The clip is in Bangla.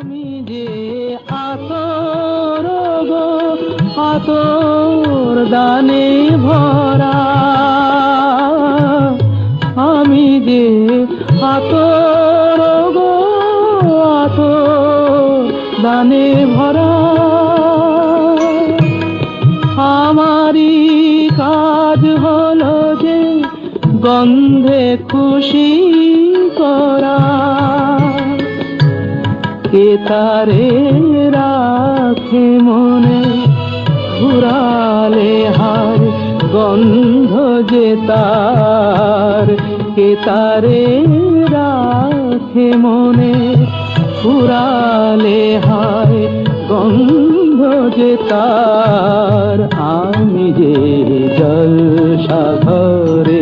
আমি যে আতর গো, আতর দানে ভরা। আমি যে আতর গো, আতর দানে ভরা। আমারই কাজ হলো যে গন্ধে খুশি কে তারে রাখে মনে ঘুরালে হার গন্ধ যে তার। কে তারে রাখে মনে ঘুরালে হায় গন্ধ যে তার। আমি যে জল সাধরে